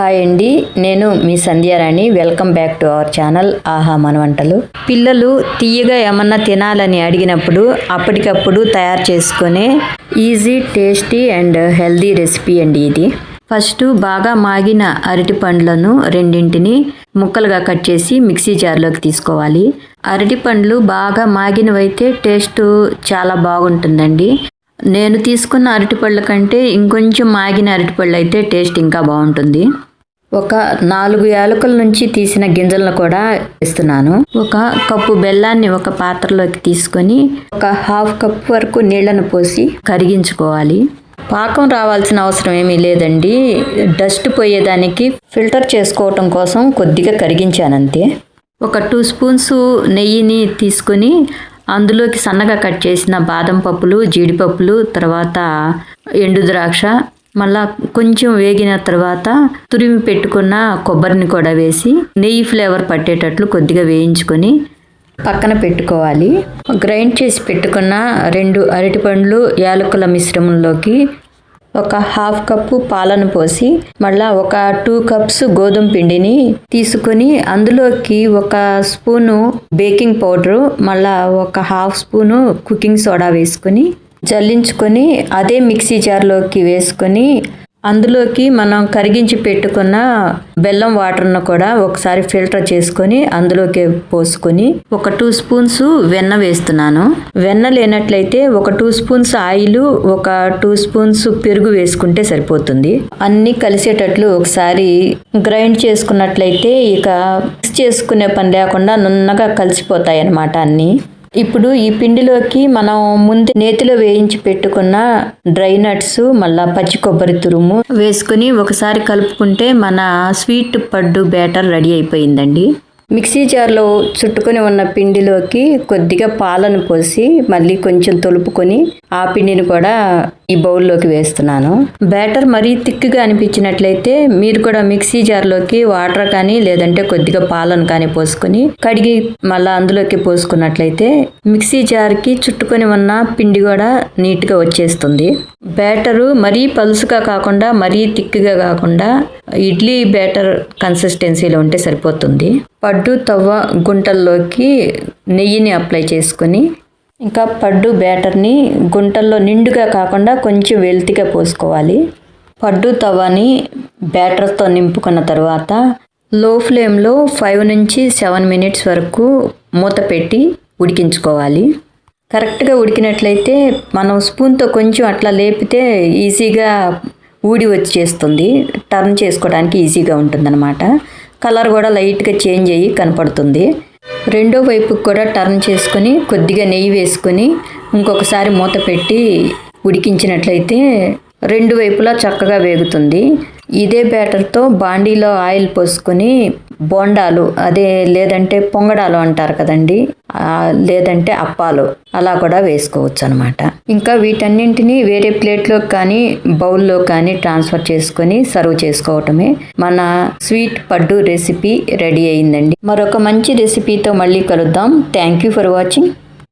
Hi అండి నేను మీ Sandhyarani welcome back to our channel ఆహా మన వంటలు పిల్లలు తీయగా ఏమన్నా తినాలని అడిగినప్పుడు అప్పటికప్పుడు తయారు చేసుకునే easy tasty and healthy recipe అండి ఇది. ఫస్ట్ బాగా మాగిన అరటి పండ్లను రెండింటిని ముక్కలుగా కట్ చేసి మిక్సీ జార్లోకి తీసుకోవాలి. అరటి పండ్లు బాగా మాగినవైతే టేస్ట్ చాలా బాగుంటుందండి. నేను తీసుకున్న అరటిపళ్ళ కంటే ఇంకొంచెం మాగిన అరటిపళ్ళు అయితే టేస్ట్ ఇంకా బాగుంటుంది. ఒక నాలుగు యాలకుల నుంచి తీసిన గింజలను కూడా ఇస్తున్నాను ఒక కప్పు బెల్లాన్ని ఒక పాత్రలోకి తీసుకొని ఒక హాఫ్ కప్ వరకు నీళ్ళను పోసి కరిగించుకోవాలి. పాకం రావాల్సిన అవసరం ఏమీ లేదండి. డస్ట్ పోయేదానికి ఫిల్టర్ చేసుకోవటం కోసం కొద్దిగా కరిగించానంతే. ఒక టూ స్పూన్స్ నెయ్యిని తీసుకొని అందులోకి సన్నగా కట్ చేసిన బాదం పప్పులు జీడిపప్పులు తర్వాత ఎండు ద్రాక్ష మళ్ళా కొంచెం వేగిన తర్వాత తురిమి పెట్టుకున్న కొబ్బరిని కూడా వేసి నెయ్యి ఫ్లేవర్ పట్టేటట్లు కొద్దిగా వేయించుకొని పక్కన పెట్టుకోవాలి. గ్రైండ్ చేసి పెట్టుకున్న రెండు అరటిపండ్లు యాలకుల మిశ్రమంలోకి ఒక హాఫ్ కప్పు పాలను పోసి మళ్ళా ఒక టూ కప్స్ గోధుమ పిండిని తీసుకొని అందులోకి ఒక స్పూను బేకింగ్ పౌడరు మళ్ళా ఒక హాఫ్ స్పూను కుకింగ్ సోడా వేసుకొని జల్లించుకొని అదే మిక్సీ జార్లోకి వేసుకొని అందులోకి మనం కరిగించి పెట్టుకున్న బెల్లం వాటర్ను కూడా ఒకసారి ఫిల్టర్ చేసుకొని అందులోకి పోసుకొని ఒక టూ స్పూన్స్ వెన్న వేస్తున్నాను. వెన్న లేనట్లయితే ఒక టూ స్పూన్స్ ఆయిల్ ఒక టూ స్పూన్స్ పెరుగు వేసుకుంటే సరిపోతుంది. అన్ని కలిసేటట్లు ఒకసారి గ్రైండ్ చేసుకున్నట్లయితే ఇక మిక్స్ చేసుకునే పని లేకుండా నున్నగా కలిసిపోతాయి అన్నమాట అన్నీ. ఇప్పుడు ఈ పిండిలోకి మనం ముందు నేతిలో వేయించి పెట్టుకున్న డ్రై నట్స్ మళ్ళా పచ్చి కొబ్బరి తురుము వేసుకుని ఒకసారి కలుపుకుంటే మన స్వీట్ పడ్డు బ్యాటర్ రెడీ అయిపోయిందండి. మిక్సీ జార్లో చుట్టుకొని ఉన్న పిండిలోకి కొద్దిగా పాలను పోసి మళ్ళీ కొంచెం తొలుపుకొని ఆ పిండిని కూడా ఈ బౌల్లోకి వేస్తున్నాను. బ్యాటర్ మరీ థిక్గా అనిపించినట్లయితే మీరు కూడా మిక్సీ జార్లోకి వాటర్ కానీ లేదంటే కొద్దిగా పాలను కానీ పోసుకొని కడిగి మళ్ళీ అందులోకి పోసుకున్నట్లయితే మిక్సీ జార్కి చుట్టుకొని ఉన్న పిండి కూడా నీట్గా వచ్చేస్తుంది. బ్యాటరు మరీ పలుసుగా కాకుండా మరీ థిక్గా కాకుండా ఇడ్లీ బ్యాటర్ కన్సిస్టెన్సీలో ఉంటే సరిపోతుంది. పడ్డు తవ్వ గుంటల్లోకి నెయ్యిని అప్లై చేసుకొని ఇంకా పడ్డు బ్యాటర్ని గుంటల్లో నిండుగా కాకుండా కొంచెం వెల్తిగా పోసుకోవాలి. పడ్డు తవ్వని బ్యాటర్తో నింపుకున్న తర్వాత లో ఫ్లేమ్లో ఫైవ్ నుంచి సెవెన్ మినిట్స్ వరకు మూత పెట్టి ఉడికించుకోవాలి. కరెక్ట్గా ఉడికినట్లయితే మనం స్పూన్తో కొంచెం అట్లా లేపితే ఈజీగా ఊడి వచ్చేస్తుంది. టర్న్ చేసుకోవడానికి ఈజీగా ఉంటుందన్నమాట. కలర్ కూడా లైట్గా చేంజ్ అయ్యి కనపడుతుంది. రెండో వైపుకి కూడా టర్న్ చేసుకొని కొద్దిగా నెయ్యి వేసుకొని ఇంకొకసారి మూత పెట్టి ఉడికించినట్లయితే రెండు వైపులా చక్కగా వేగుతుంది. ఇదే బ్యాటర్తో బాండీలో ఆయిల్ పోసుకొని బోండాలు అదే లేదంటే పొంగడాలు అంటారు కదండి లేదంటే అప్పాలు అలా కూడా వేసుకోవచ్చు అనమాట ఇంకా వీటన్నింటినీ వేరే ప్లేట్లో కానీ బౌల్లో కానీ ట్రాన్స్ఫర్ చేసుకొని సర్వ్ చేసుకోవటమే మన స్వీట్ పడ్డు రెసిపీ రెడీ అయిందండి. మరొక మంచి రెసిపీతో మళ్ళీ కలుద్దాం. Thank you for watching.